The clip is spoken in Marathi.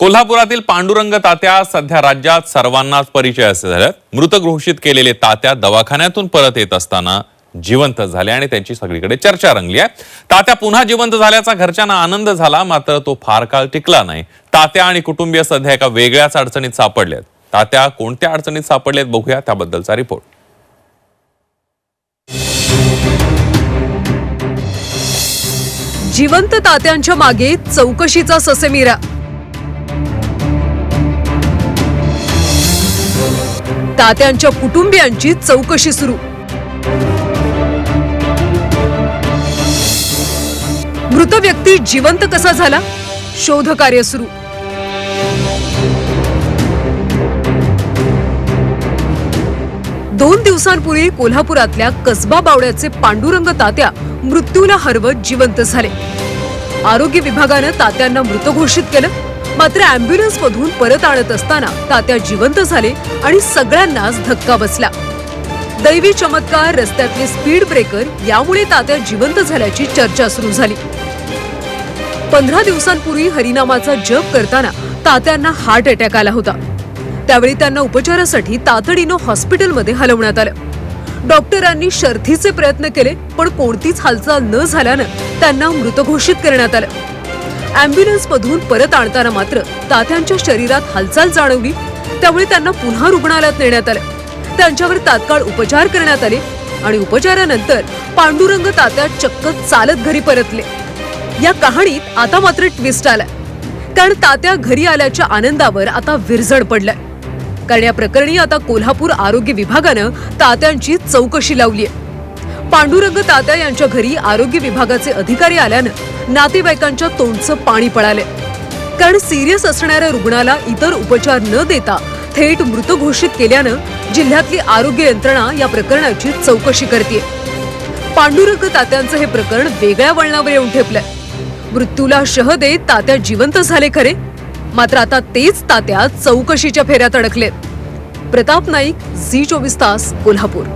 कोल्हापुरातील पांडुरंग तात्या सध्या राज्यात सर्वांनाच परिचय असे झाल्यात मृत घोषित केलेले तात्या दवाखान्यातून परत येत असताना जिवंत झाले आणि त्यांची सगळीकडे चर्चा रंगली आहे. तात्या पुन्हा जिवंत झाल्याचा घरच्यांना आनंद झाला मात्र तो फार काळ टिकला नाही. तात्या आणि कुटुंबीय सध्या एका वेगळ्याच अडचणीत सापडल्यात तात्या कोणत्या अडचणीत सापडल्यात बघूया त्याबद्दलचा रिपोर्ट. जिवंत तात्यांच्या मागे चौकशीचा ससेमिरा. तात्यांच्या कुटुंबियांची चौकशी सुरू. मृत व्यक्ती जिवंत कसा झाला? शोध कार्य सुरू. दोन दिवसांपूर्वी कोल्हापुरातल्या कसबा बावड्याचे पांडुरंग तात्या मृत्यूला हरवत जिवंत झाले. आरोग्य विभागानं तात्यांना मृत घोषित केलं. मात्र अँब्युलन्स मधून परत आणत असताना तात्या जिवंत झाले आणि सगळ्यांनाच धक्का बसला. दैवी चमत्कार रस्त्यातले स्पीड ब्रेकर यामुळे तात्या जिवंत झाल्याची चर्चा सुरू झाली. पंधरा दिवसांपूर्वी हरिनामाचा जप करताना तात्यांना हार्ट अटॅक आला होता. त्यावेळी त्यांना उपचारासाठी तातडीनं हॉस्पिटलमध्ये हलवण्यात आलं. डॉक्टरांनी शर्थीचे प्रयत्न केले पण कोणतीच हालचाल न झाल्यानं त्यांना मृत घोषित करण्यात आलं. अँब्युलन्स मधून परत आणताना मात्र तात्यांच्या शरीरात हालचाल जाणवली. त्यामुळे त्यांना पुन्हा रुग्णालयात नेण्यात आलं. त्यांच्यावर तात्काळ उपचार करण्यात आले आणि उपचारानंतर पांडुरंग तात्या चक्क चालत घरी परतले. या कहाणीत आता मात्र ट्विस्ट आलाय. कारण तात्या घरी आल्याच्या आनंदावर आता विरजण पडलाय. कारण या प्रकरणी आता कोल्हापूर आरोग्य विभागानं तात्यांची चौकशी लावली आहे पांडुरंग तात्या यांच्या घरी आरोग्य विभागाचे अधिकारी आल्यानं नातेवाईकांच्या तोंडचं पाणी पळाले. कारण सिरियस असणाऱ्या रुग्णाला इतर उपचार न देता थेट मृत घोषित केल्यानं जिल्ह्यातली आरोग्य यंत्रणा या प्रकरणाची चौकशी करते. पांडुरंग तात्यांचं हे प्रकरण वेगळ्या वळणावर येऊन ठेपलंय. मृत्यूला शह देत तात्या जिवंत झाले खरे. मात्र आता तेच तात्या चौकशीच्या फेऱ्यात अडकलेत. प्रताप नाईक झी चोवीस तास कोल्हापूर.